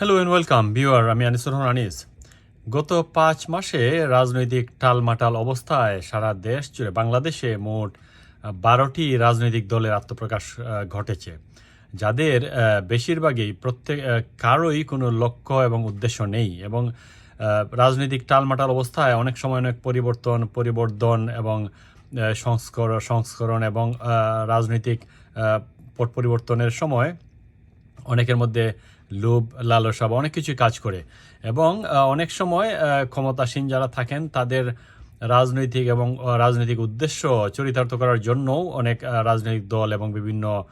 Hello and welcome viewer আমি আনিসুর রহমান আনিস। গত পাঁচ মাসে রাজনৈতিক টালমাটাল অবস্থায় সারা দেশ জুড়ে বাংলাদেশে মোট বারোটি রাজনৈতিক দলের আত্মপ্রকাশ ঘটেছে। যাদের বেশিরভাগই প্রত্যেক কারোই কোনো লক্ষ্য এবং উদ্দেশ্য নেই এবং রাজনৈতিক টালমাটাল অবস্থায় অনেক সময় অনেক পরিবর্তন পরিবর্তন এবং সংস্কর, সংস্করণ এবং রাজনৈতিক পট, পরিবর্তনের সময় অনেকের মধ্যে লোভ, লালসা বা অনেক কিছু কাজ করে। এবং অনেক সময় ক্ষমতাসীন যারা থাকেন, তাদের রাজনৈতিক এবং রাজনৈতিক উদ্দেশ্য চরিতার্থ করার জন্যও অনেক রাজনৈতিক দল এবং বিভিন্ন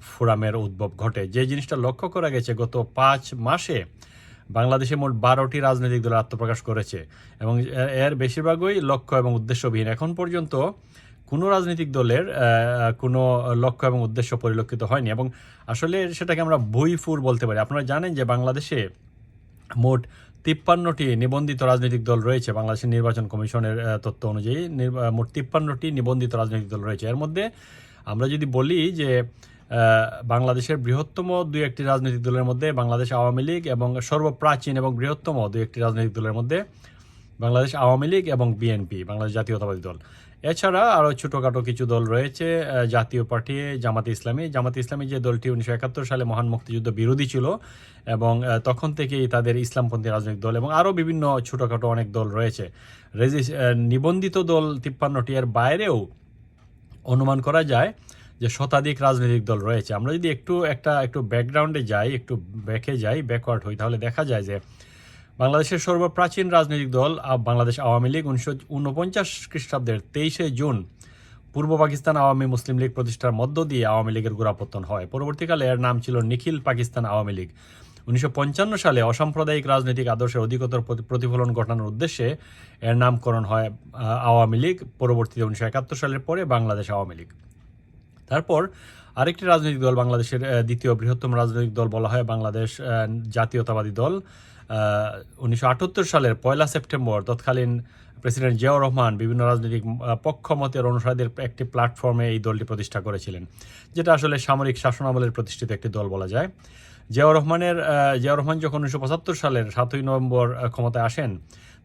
ফোরামের উদ্ভব ঘটে। যে জিনিসটা লক্ষ্য করা গেছে, গত পাঁচ মাসে বাংলাদেশে মোট বারোটি রাজনৈতিক দল আত্মপ্রকাশ করেছে এবং এর বেশিরভাগই লক্ষ্য এবং উদ্দেশ্যবিহীন। এখন পর্যন্ত কোনো রাজনৈতিক দলের কোনো লক্ষ্য এবং উদ্দেশ্য পরিলক্ষিত হয়নি এবং আসলে সেটাকে আমরা বইফুর বলতে পারি। আপনারা জানেন যে বাংলাদেশে মোট তিপ্পান্নটি নিবন্ধিত রাজনৈতিক দল রয়েছে বাংলাদেশের নির্বাচন কমিশনের তথ্য অনুযায়ী। মোট তিপ্পান্নটি নিবন্ধিত রাজনৈতিক দল রয়েছে। এর মধ্যে আমরা যদি বলি যে বাংলাদেশের বৃহত্তম দুই একটি রাজনৈতিক দলের মধ্যে বাংলাদেশ আওয়ামী লীগ এবং সর্বপ্রাচীন এবং বৃহত্তম দুই একটি রাজনৈতিক দলের মধ্যে বাংলাদেশ আওয়ামী লীগ এবং বিএনপি, বাংলাদেশ জাতীয়তাবাদী দল। এছাড়া আরও ছোটোখাটো কিছু দল রয়েছে জাতীয় পার্টি জামাতে ইসলামী। জামাতে ইসলামী যে দলটি উনিশশো একাত্তর সালে মহান মুক্তিযুদ্ধ বিরোধী ছিল এবং তখন থেকেই তাদের ইসলামপন্থী রাজনৈতিক দল এবং আরও বিভিন্ন ছোটোখাটো অনেক দল রয়েছে। নিবন্ধিত দল তিপ্পান্নটি এর বাইরেও অনুমান করা যায় যে শতাধিক রাজনৈতিক দল রয়েছে। আমরা যদি একটু একটা, একটু ব্যাকগ্রাউন্ডে যাই, একটু ব্যাকে যাই ব্যাকওয়ার্ড হই, তাহলে দেখা যায় যে বাংলাদেশের সর্বপ্রাচীন রাজনৈতিক দল বাংলাদেশ আওয়ামী লীগ উনিশশো উনপঞ্চাশ খ্রিস্টাব্দের তেইশে জুন পূর্ব পাকিস্তান আওয়ামী মুসলিম লীগ প্রতিষ্ঠার মধ্য দিয়ে আওয়ামী লীগের গোড়াপত্তন হয়। পরবর্তীকালে এর নাম ছিল নিখিল পাকিস্তান আওয়ামী লীগ। উনিশশো পঞ্চান্ন সালে অসাম্প্রদায়িক রাজনৈতিক আদর্শের অধিকতর প্রতিফলন ঘটানোর উদ্দেশ্যে এর নামকরণ হয় আওয়ামী লীগ। পরবর্তীতে উনিশশো একাত্তর সালের পরে বাংলাদেশ আওয়ামী লীগ। তারপর আরেকটি রাজনৈতিক দল বাংলাদেশের দ্বিতীয় বৃহত্তম রাজনৈতিক দল বলা হয় বাংলাদেশ জাতীয়তাবাদী দল। উনিশশো আটাত্তর সালের পয়লা সেপ্টেম্বর তৎকালীন প্রেসিডেন্ট জিয়াউর রহমান বিভিন্ন রাজনৈতিক পক্ষমতের অনুসারীদের একটি প্ল্যাটফর্মে এই দলটি প্রতিষ্ঠা করেছিলেন, যেটা আসলে সামরিক শাসনামলের প্রতিষ্ঠিত একটি দল বলা যায়। জিয়াউর রহমানের জিয়াউর রহমান যখন উনিশশো পঁচাত্তর সালের সাতই নভেম্বর ক্ষমতায় আসেন,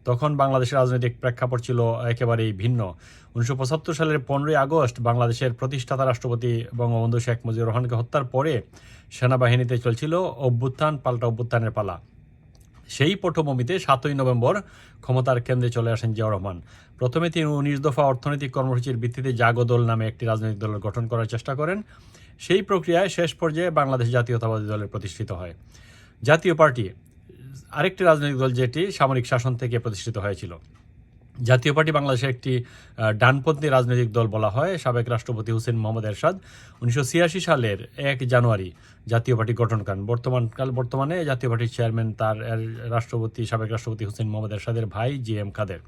তখন বাংলাদেশের রাজনৈতিক প্রেক্ষাপট ছিল একেবারেই ভিন্ন। উনিশশো পঁচাত্তর সালের পনেরোই আগস্ট বাংলাদেশের প্রতিষ্ঠাতা রাষ্ট্রপতি বঙ্গবন্ধু শেখ মুজিবুর রহমানকে হত্যার পরে সেনাবাহিনীতে চলছিল অভ্যুত্থান, পাল্টা অভ্যুত্থানের পালা। সেই পটভূমিতে সাতই নভেম্বর ক্ষমতার কেন্দ্রে চলে আসেন জিয়া রহমান। প্রথমে তিনি উনিশ দফা অর্থনৈতিক কর্মসূচির ভিত্তিতে জাগদল নামে একটি রাজনৈতিক দল গঠন করার চেষ্টা করেন। সেই প্রক্রিয়ায় শেষ পর্যায়ে বাংলাদেশ জাতীয়তাবাদী দলের প্রতিষ্ঠিত হয়। জাতীয় পার্টি, আরেকটি রাজনৈতিক দল যেটি সামরিক শাসন থেকে প্রতিষ্ঠিত হয়েছিল। জাতীয় পার্টি বাংলাদেশের একটি ডানপন্থী রাজনৈতিক দল বলা হয়, সাবেক রাষ্ট্রপতি হুসেন মোহাম্মদ এরশাদ। উনিশশো ছিয়াশি সালের এক জানুয়ারি জাতীয় পার্টি গঠন করেন। বর্তমান কাল, বর্তমানে জাতীয় পার্টির চেয়ারম্যান তার রাষ্ট্রপতি, সাবেক রাষ্ট্রপতি হুসেন মোহাম্মদ এরশাদের ভাই জি এম খাদের।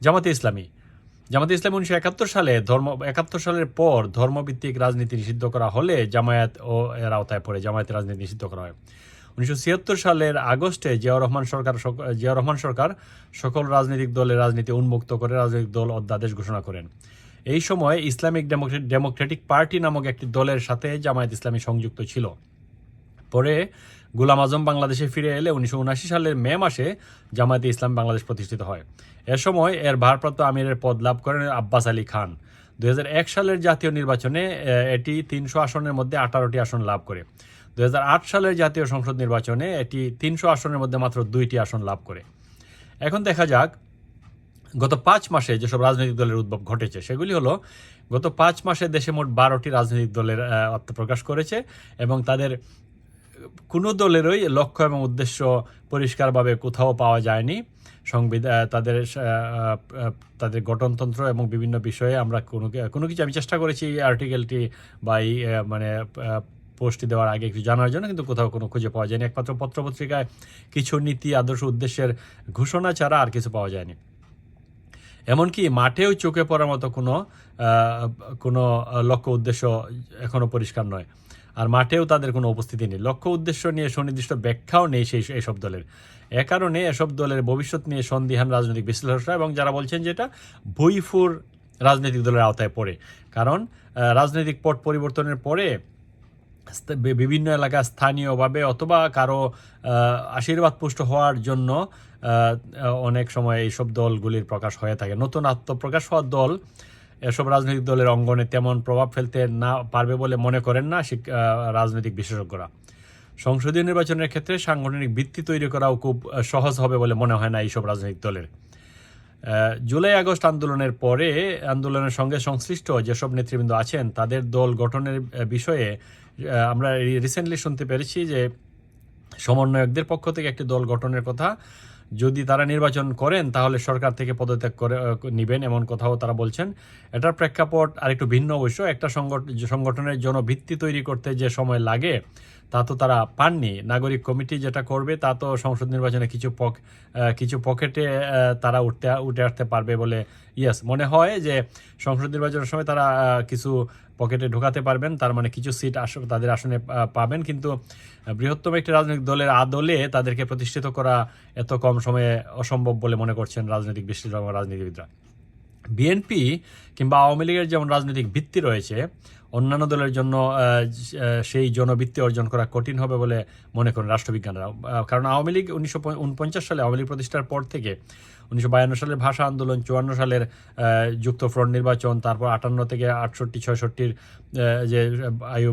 জামাতে ইসলামী। জামাতে ইসলামী উনিশশো একাত্তর সালে ধর্ম, একাত্তর সালের পর ধর্মভিত্তিক রাজনীতি নিষিদ্ধ করা হলে জামায়াত ও এর আওতায় পড়ে। জামায়াতের রাজনীতি নিষিদ্ধ করা হয়। উনিশশো ছিয়াত্তর সালের আগস্টে জিয়াউর রহমান সরকার জিয়াউর রহমান সরকার সকল রাজনৈতিক দলের রাজনীতি উন্মুক্ত করে রাজনৈতিক দল অধ্যাদেশ ঘোষণা করেন। এই সময় ইসলামিক ডেমোক্রেট- ডেমোক্রেটিক পার্টি নামক একটি দলের সাথে জামায়াত ইসলামী সংযুক্ত ছিল। পরে গুলাম আজম বাংলাদেশে ফিরে এলে উনিশশো উনআশি সালের মে মাসে জামায়াতে ইসলাম বাংলাদেশ প্রতিষ্ঠিত হয়। এ সময় এর ভারপ্রাপ্ত আমিরের পদ লাভ করেন আব্বাস আলী খান। দুই হাজার এক সালের জাতীয় নির্বাচনে এটি তিনশো আসনের মধ্যে আঠারোটি আসন লাভ করে। দু হাজার আট সালের জাতীয় সংসদ নির্বাচনে এটি তিনশো আসনের মধ্যে মাত্র দুইটি আসন লাভ করে। এখন দেখা যাক, গত পাঁচ মাসে যেসব রাজনৈতিক দলের উদ্ভব ঘটেছে, সেগুলি হলো, গত পাঁচ মাসে দেশে মোট বারোটি রাজনৈতিক দলের আত্মপ্রকাশ করেছে এবং তাদের কোনো দলেরই লক্ষ্য এবং উদ্দেশ্য পরিষ্কারভাবে কোথাও পাওয়া যায়নি। সংবিধান তাদের তাদের গঠনতন্ত্র এবং বিভিন্ন বিষয়ে আমরা কোনো কোনো কিছু আমি চেষ্টা করেছি এই আর্টিকেলটি বা এই মানে পোস্টটি দেওয়ার আগে একটু জানার জন্য, কিন্তু কোথাও কোনো খুঁজে পাওয়া যায়নি। একমাত্র পত্রপত্রিকায় কিছু নীতি, আদর্শ উদ্দেশ্যের ঘোষণা ছাড়া আর কিছু পাওয়া যায়নি। এমনকি মাঠেও চোখে পড়ার মতো কোনো কোনো লক্ষ্য উদ্দেশ্য এখনও পরিষ্কার নয়। আর মাঠেও তাদের কোনো উপস্থিতি নেই। লক্ষ্য উদ্দেশ্য নিয়ে সুনির্দিষ্ট ব্যাখ্যাও নেই সেই এসব দলের। এ কারণে এসব দলের ভবিষ্যৎ নিয়ে সন্দিহান রাজনৈতিক বিশ্লেষকরা এবং যারা বলছেন যেটা ভুইফুর রাজনৈতিক দলের আওতায় পড়ে। কারণ রাজনৈতিক পট পরিবর্তনের পরে বিভিন্ন এলাকা স্থানীয়ভাবে অথবা কারও আশীর্বাদ পুষ্ট হওয়ার জন্য অনেক সময় এইসব দলগুলির প্রকাশ হয়ে থাকে। নতুন আত্মপ্রকাশ হওয়া দল এসব রাজনৈতিক দলের অঙ্গনে তেমন প্রভাব ফেলতে না পারবে বলে মনে করেন না রাজনৈতিক বিশেষজ্ঞরা। সংসদীয় নির্বাচনের ক্ষেত্রে সাংগঠনিক ভিত্তি তৈরি করাও খুব সহজ হবে বলে মনে হয় না এইসব রাজনৈতিক দলের। জুলাই আগস্ট আন্দোলনের পরে আন্দোলনের সঙ্গে সংশ্লিষ্ট যেসব নেতৃবৃন্দ আছেন, তাদের দল গঠনের বিষয়ে আমরা রিসেন্টলি শুনতে পেরেছি যে সমন্বয়কদের পক্ষ থেকে একটি দল গঠনের কথা। যদি তারা নির্বাচন করেন, তাহলে সরকার থেকে পদত্যাগ করে নিবেন এমন কথাও তারা বলছেন। এটার প্রেক্ষাপট আরেকটু ভিন্ন অবশ্য। একটা সংগঠ- সংগঠনের জন্য ভিত্তি তৈরি করতে যে সময় লাগে, তা তো তারা পাননি। নাগরিক কমিটি যেটা করবে, তা তো সংসদ নির্বাচনে কিছু পক কিছু পকেটে তারা উঠতে, উঠে আসতে পারবে বলে, ইয়েস, মনে হয় যে সংসদ নির্বাচনের সময় তারা কিছু পকেটে ঢোকাতে পারবেন, তার মানে কিছু সিট আস, তাদের আসনে পাবেন। কিন্তু বৃহত্তম একটি রাজনৈতিক দলের আদলে তাদেরকে প্রতিষ্ঠিত করা এত কম সময়ে অসম্ভব বলে মনে করছেন রাজনৈতিক বিশ্লেষক রাজনীতিবিদরা। বিএনপি কিংবা আওয়ামী লীগের যেমন রাজনৈতিক ভিত্তি রয়েছে অন্যান্য দলের জন্য সেই জনবৃত্তি অর্জন করা কঠিন হবে বলে মনে করেন রাষ্ট্রবিজ্ঞানরা। কারণ আওয়ামী লীগ উনিশশো উনপঞ্চাশ সালে আওয়ামী লীগ প্রতিষ্ঠার পর থেকে উনিশশো বায়ান্ন সালের ভাষা আন্দোলন চুয়ান্ন সালের আহ, যুক্ত ফ্রন্ট নির্বাচন তারপর আটান্ন থেকে আটষট্টি ছয়ষট্টির যে আয়ু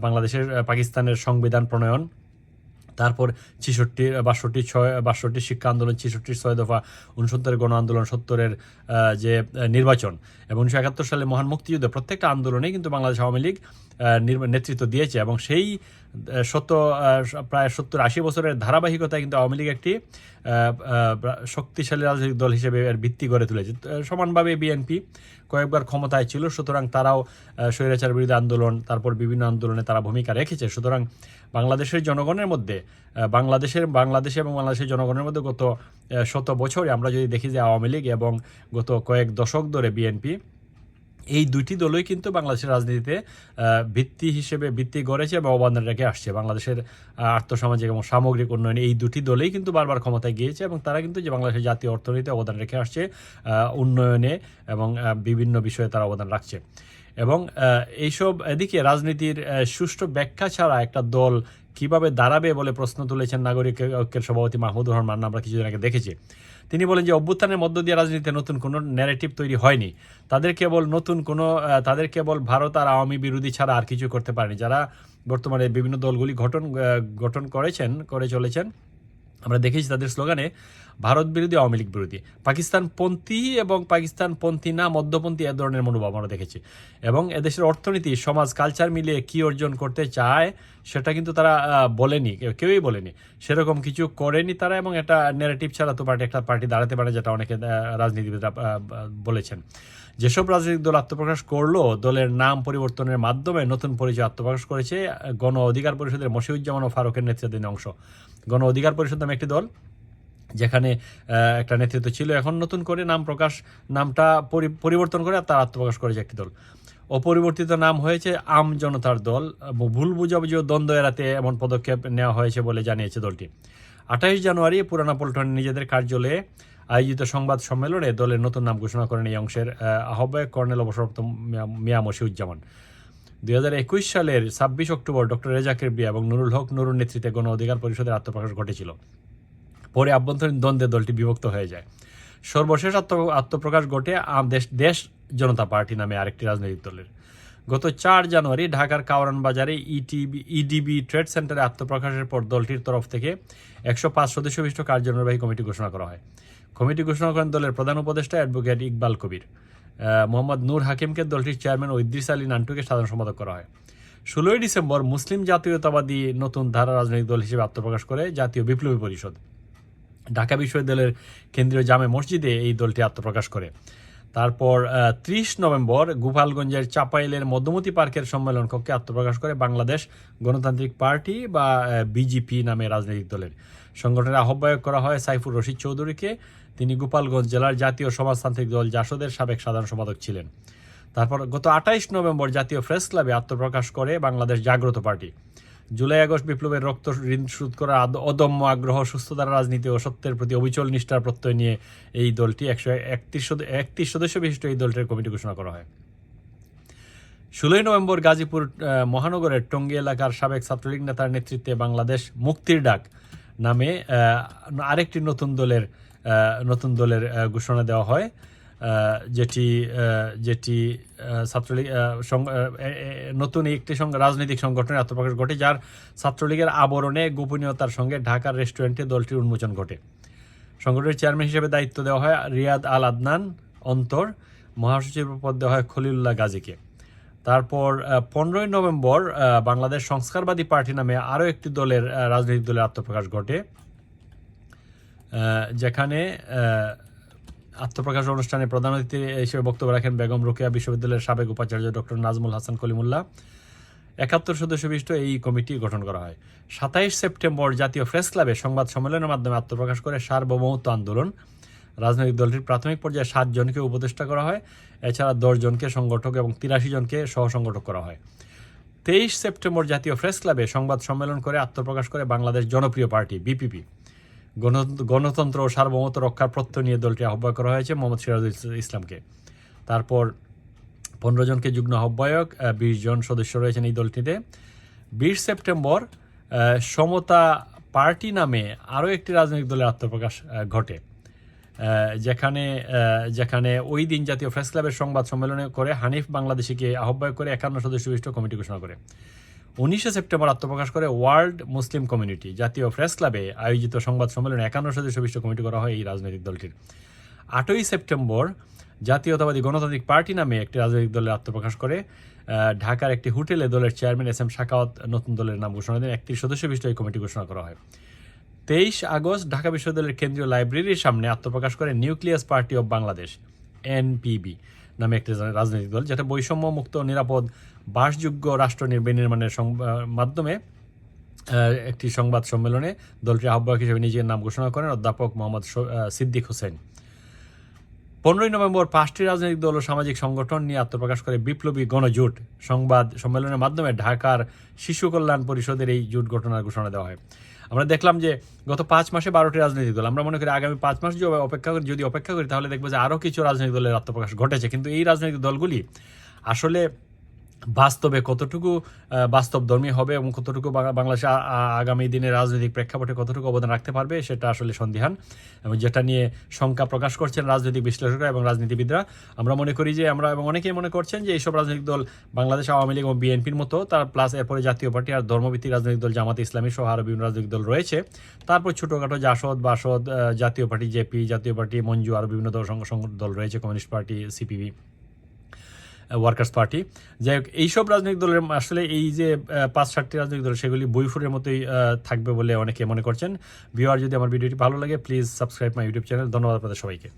বাংলাদেশের পাকিস্তানের সংবিধান প্রণয়ন তারপর ছেষট্টি, বাষট্টি ছয়, বাষট্টি শিক্ষা আন্দোলন ছেষট্টির ছয় দফা উনসত্তরের গণ আন্দোলন, সত্তরের যে, নির্বাচন। এবং উনিশশো একাত্তর সালে মহান মুক্তিযুদ্ধ প্রত্যেকটা আন্দোলনেই কিন্তু বাংলাদেশ আওয়ামী লীগ নেতৃত্ব দিয়েছে এবং সেই শত প্রায় সত্তর আশি বছরের ধারাবাহিকতায় কিন্তু আওয়ামী লীগ একটি শক্তিশালী রাজনৈতিক দল হিসেবে এর ভিত্তি গড়ে তুলেছে। সমানভাবে বিএনপি কয়েকবার ক্ষমতায় ছিল, সুতরাং তারাও স্বৈরাচার বিরোধী আন্দোলন, তারপর বিভিন্ন আন্দোলনে তারা ভূমিকা রেখেছে। সুতরাং বাংলাদেশের জনগণের মধ্যে বাংলাদেশের, বাংলাদেশে এবং বাংলাদেশের জনগণের মধ্যে গত শত বছরে আমরা যদি দেখি যে আওয়ামী লীগ এবং গত কয়েক দশক ধরে বিএনপি এই দুইটি দলই কিন্তু বাংলাদেশের রাজনীতিতে ভিত্তি হিসেবে ভিত্তি গড়েছে এবং অবদান রেখে আসছে। বাংলাদেশের আর্থসামাজিক এবং সামগ্রিক উন্নয়নে এই দুটি দলেই কিন্তু বারবার ক্ষমতায় গিয়েছে এবং তারা কিন্তু যে বাংলাদেশের জাতীয় অর্থনীতিতে অবদান রেখে আসছে উন্নয়নে এবং বিভিন্ন বিষয়ে তারা অবদান রাখছে। এবং এইসব এদিকে রাজনীতির সুষ্ঠু ব্যাখ্যা ছাড়া একটা দল কীভাবে দাঁড়াবে বলে প্রশ্ন তুলেছেন নাগরিক ঐক্যের সভাপতি মাহমুদুর রহমান, আমরা কিছুদিন আগে দেখেছি। তিনি বলেন যে অভ্যুত্থানের মধ্য দিয়ে রাজনীতিতে নতুন কোনো ন্যারেটিভ তৈরি হয়নি। তাদের কেবল নতুন কোনো তাদের কেবল ভারত আর আওয়ামী বিরোধী ছাড়া আর কিছু করতে পারেনি। যারা বর্তমানে বিভিন্ন দলগুলি গঠন গঠন করেছেন, করে চলেছেন আমরা দেখেছি তাদের স্লোগানে, ভারত বিরোধী, আওয়ামী লীগ বিরোধী। পাকিস্তানপন্থী এবং পাকিস্তানপন্থী না, মধ্যপন্থী এ ধরনের মনোভাব আমরা দেখেছি। এবং এদেশের অর্থনীতি, সমাজ, কালচার মিলিয়ে কি অর্জন করতে চায়, সেটা কিন্তু তারা বলেনি, কেউ- কেউই বলেনি। সেরকম কিছু করেনি তারা এবং এটা ন্যারেটিভ ছাড়া তো পার্টি, একটা পার্টি দাঁড়াতে পারে, যেটা অনেকে রাজনীতিবিদরা বলেছেন। যেসব রাজনৈতিক দল আত্মপ্রকাশ করল, দলের নাম পরিবর্তনের মাধ্যমে নতুন পরিচয় আত্মপ্রকাশ করেছে গণ অধিকার পরিষদের মশিউজ্জামান ও ফারুকের নেতৃত্বাধীন অংশ। গণ অধিকার পরিষদ নামে একটি দল, যেখানে একটা নেতৃত্ব ছিল, এখন নতুন করে নাম প্রকাশ, নামটা পরি- পরিবর্তন করে তার আত্মপ্রকাশ করেছে একটি দল। অপরিবর্তিত নাম হয়েছে আম জনতার দল। ভুল বুঝাবুঝি ও দ্বন্দ্ব এড়াতে এমন পদক্ষেপ নেওয়া হয়েছে বলে জানিয়েছে দলটি। আঠাইশ জানুয়ারি পুরানা পল্টনে নিজেদের কার্যালয়ে আয়োজিত সংবাদ সম্মেলনে দলের নতুন নাম ঘোষণা করেন এই অংশের আহ, আহ্বায়ক কর্নেল অবসরপ্রাপ্ত মিয়া- মশিউজ্জামান। দুই হাজার একুশ সালের ছাব্বিশ অক্টোবর ডক্টর রেজাকের বিয়া এবং নুরুল হক নুরুর নেতৃত্বে গণ অধিকার পরিষদের আত্মপ্রকাশ ঘটেছিল। পরে আভ্যন্তরীণ দ্বন্দ্বে দলটি বিভক্ত হয়ে যায়। সর্বশেষ আত্ম আত্মপ্রকাশ ঘটে দেশ দেশ জনতা পার্টি নামে আরেকটি রাজনৈতিক দলের। গত চার জানুয়ারি ঢাকার কাওরান বাজারে ইটিবি ইডিবি ট্রেড সেন্টারে আত্মপ্রকাশের পর দলটির তরফ থেকে একশো পাঁচ সদস্য বিশিষ্ট কার্যনির্বাহী কমিটি ঘোষণা করা হয়। কমিটি ঘোষণা করেন দলের প্রধান উপদেষ্টা অ্যাডভোকেট ইকবাল কবির। মোহাম্মদ নূর হাকিমকে দলটির চেয়ারম্যান ও ইদ্রিস আলী নান্টুকে সাধারণ সম্পাদক করা হয়। ষোলোই ডিসেম্বর মুসলিম জাতীয়তাবাদী নতুন ধারা রাজনৈতিক দল হিসেবে আত্মপ্রকাশ করে জাতীয় বিপ্লবী পরিষদ। ঢাকা বিশ্ববিদ্যালয়ের কেন্দ্রীয় জামে মসজিদে এই দলটি আত্মপ্রকাশ করে। তারপর ত্রিশ নভেম্বর গোপালগঞ্জের চাপাইলের মধ্যমতি পার্কের সম্মেলন কক্ষে আত্মপ্রকাশ করে বাংলাদেশ গণতান্ত্রিক পার্টি বা বিজেপি নামে রাজনৈতিক দলের। সংগঠনের আহ্বায়ক করা হয় সাইফুর রশিদ চৌধুরীকে। তিনি গোপালগঞ্জ জেলার জাতীয় সমাজতান্ত্রিক দল জাসদের সাবেক সাধারণ সম্পাদক ছিলেন। তারপর গত আঠাইশ নভেম্বর জাতীয় প্রেস ক্লাবে আত্মপ্রকাশ করে বাংলাদেশ জাগ্রত পার্টি। জুলাই আগস্ট বিপ্লবের রক্ত ঋণ শোধ করার অদম্য আগ্রহ, সুস্থতার রাজনীতি ও সত্যের প্রতি অবিচল নিষ্ঠার প্রত্যয় নিয়ে এই দলটি একশো একত্রিশ একত্রিশ সদস্য বিশিষ্ট এই দলটির কমিটি ঘোষণা করা হয়। ষোলোই নভেম্বর গাজীপুর মহানগরের টঙ্গী এলাকার সাবেক ছাত্রলীগ নেতার নেতৃত্বে বাংলাদেশ মুক্তির ডাক নামে আরেকটি নতুন দলের নতুন দলের ঘোষণা দেওয়া হয়। যেটি যেটি ছাত্রলীগ নতুন একটি রাজনৈতিক সংগঠনের আত্মপ্রকাশ ঘটে, যার ছাত্রলীগের আবরণে গোপনীয়তার সঙ্গে ঢাকার রেস্টুরেন্টে দলটির উন্মোচন ঘটে। সংগঠনের চেয়ারম্যান হিসেবে দায়িত্ব দেওয়া হয় রিয়াদ আল আদনান, অন্তর, মহাসচিব পদ দেওয়া হয় খলিলুল্লাহ গাজীকে। তারপর পনেরোই নভেম্বর বাংলাদেশ সংস্কারবাদী পার্টি নামে আরও একটি দলের রাজনৈতিক দলের আত্মপ্রকাশ ঘটে যেখানে আত্মপ্রকাশ অনুষ্ঠানে প্রধান অতিথি হিসেবে বক্তব্য রাখেন বেগম রোকেয়া বিশ্ববিদ্যালয়ের সাবেক উপাচার্য ডক্টর নাজমুল হাসান কলিমুল্লাহ। একাত্তর সদস্য বিশিষ্ট এই কমিটি গঠন করা হয়। সাতাইশ সেপ্টেম্বর জাতীয় প্রেস ক্লাবে সংবাদ সম্মেলনের মাধ্যমে আত্মপ্রকাশ করে সার্বভৌমত্ব আন্দোলন। রাজনৈতিক দলটির প্রাথমিক পর্যায়ে সাত জনকে উপদেষ্টা করা হয়। এছাড়া জনকে সংগঠক এবং তিরাশি জনকে সহসংগঠক করা হয়। তেইশ সেপ্টেম্বর জাতীয় প্রেস ক্লাবে সংবাদ সম্মেলন করে আত্মপ্রকাশ করে বাংলাদেশ জনপ্রিয় পার্টি, বিপিপি। গণতন্ত্র ও সার্বভৌমত্ব রক্ষার প্রত্যয় নিয়ে দলটি আহ্বায়ক করা হয়েছে মোহাম্মদ সিরাজুল ইসলামকে। তারপর পনেরো জনকে যুগ্ম আহ্বায়ক বিশ জন সদস্য রয়েছেন এই দলটিতে। বিশ সেপ্টেম্বর সমতা পার্টি নামে আরও একটি রাজনৈতিক দলের আত্মপ্রকাশ ঘটে। যেখানে যেখানে ওই দিন জাতীয় প্রেস ক্লাবের সংবাদ সম্মেলনে করে হানিফ বাংলাদেশিকে আহ্বায়ক করে একান্ন সদস্য বিশিষ্ট কমিটি ঘোষণা করে। উনিশে সেপ্টেম্বর আত্মপ্রকাশ করে ওয়ার্ল্ড মুসলিম কমিউনিটি, জাতীয় প্রেস ক্লাবে আয়োজিত সংবাদ সম্মেলনে একান্ন সদস্য বিশিষ্ট কমিটি করা হয় এই রাজনৈতিক দলটির। আটই সেপ্টেম্বর জাতীয়তাবাদী গণতান্ত্রিক পার্টি নামে একটি রাজনৈতিক দলের আত্মপ্রকাশ করে ঢাকার একটি হোটেলে দলের চেয়ারম্যান এস এম শাকাওয়াত নতুন দলের নাম ঘোষণা দেন একটি সদস্য বিশিষ্ট এই কমিটি ঘোষণা করা হয়। তেইশ আগস্ট ঢাকা বিশ্ববিদ্যালয়ের কেন্দ্রীয় লাইব্রেরির সামনে আত্মপ্রকাশ করে nucleus party of Bangladesh, NPB. নামে একটি রাজনৈতিক দল, যেটা বৈষম্য মুক্ত নিরাপদ, বাসযোগ্য রাষ্ট্র নির- নির্মাণের মাধ্যমে একটি সংবাদ সম্মেলনে দলটির আহ্বায়ক হিসেবে নিজের নাম ঘোষণা করেন অধ্যাপক মোহাম্মদ সিদ্দিক হোসেন। পনেরোই নভেম্বর পাঁচটি রাজনৈতিক দল ও সামাজিক সংগঠন নিয়ে আত্মপ্রকাশ করে বিপ্লবী গণজোট। সংবাদ সম্মেলনের মাধ্যমে ঢাকার শিশু কল্যাণ পরিষদের এই জোট ঘটনার ঘোষণা দেওয়া হয়। আমরা দেখলাম যে গত পাঁচ মাসে বারোটি রাজনৈতিক দল। আমরা মনে করি আগামী পাঁচ মাস যদি অপেক্ষা করি, যদি অপেক্ষা করি, তাহলে দেখব যে আরও কিছু রাজনৈতিক দলের আত্মপ্রকাশ ঘটেছে। কিন্তু এই রাজনৈতিক দলগুলি আসলে বাস্তবে কতটুকু বাস্তব ধর্মী হবে এবং কতটুকু বাংলাদেশে আগামী দিনে রাজনৈতিক প্রেক্ষাপটে কতটুকু অবদান রাখতে পারবে, সেটা আসলে সন্দিহান। এবং যেটা নিয়ে শঙ্কা প্রকাশ করছেন রাজনৈতিক বিশ্লেষকরা এবং রাজনীতিবিদরা, আমরা মনে করি যে আমরা এবং অনেকেই মনে করছেন যে এইসব রাজনৈতিক দল বাংলাদেশ, আওয়ামী লীগ এবং বিএনপির মতো, তার প্লাস এরপরে জাতীয় পার্টি আর ধর্মভিত্তিক রাজনৈতিক দল জামাত ইসলামী সহ আরও বিভিন্ন রাজনৈতিক দল রয়েছে। তারপর ছোটোখাটো জাসদ, বাসদ জাতীয় পার্টি, জেপি, জাতীয় পার্টি, মঞ্জু, আরও বিভিন্ন দল দল রয়েছে, communist party, CPB. Workers party যাই হোক, এইসব রাজনৈতিক দলের আসলে এই যে পাঁচ সাতটি রাজনৈতিক দল, সেগুলি বইফুরের মতোই থাকবে বলে অনেকে মনে করছেন। ভিওয়ার যদি আমার ভিডিওটি ভালো লাগে please subscribe my YouTube channel ধন্যবাদ আপনাদের সবাইকে।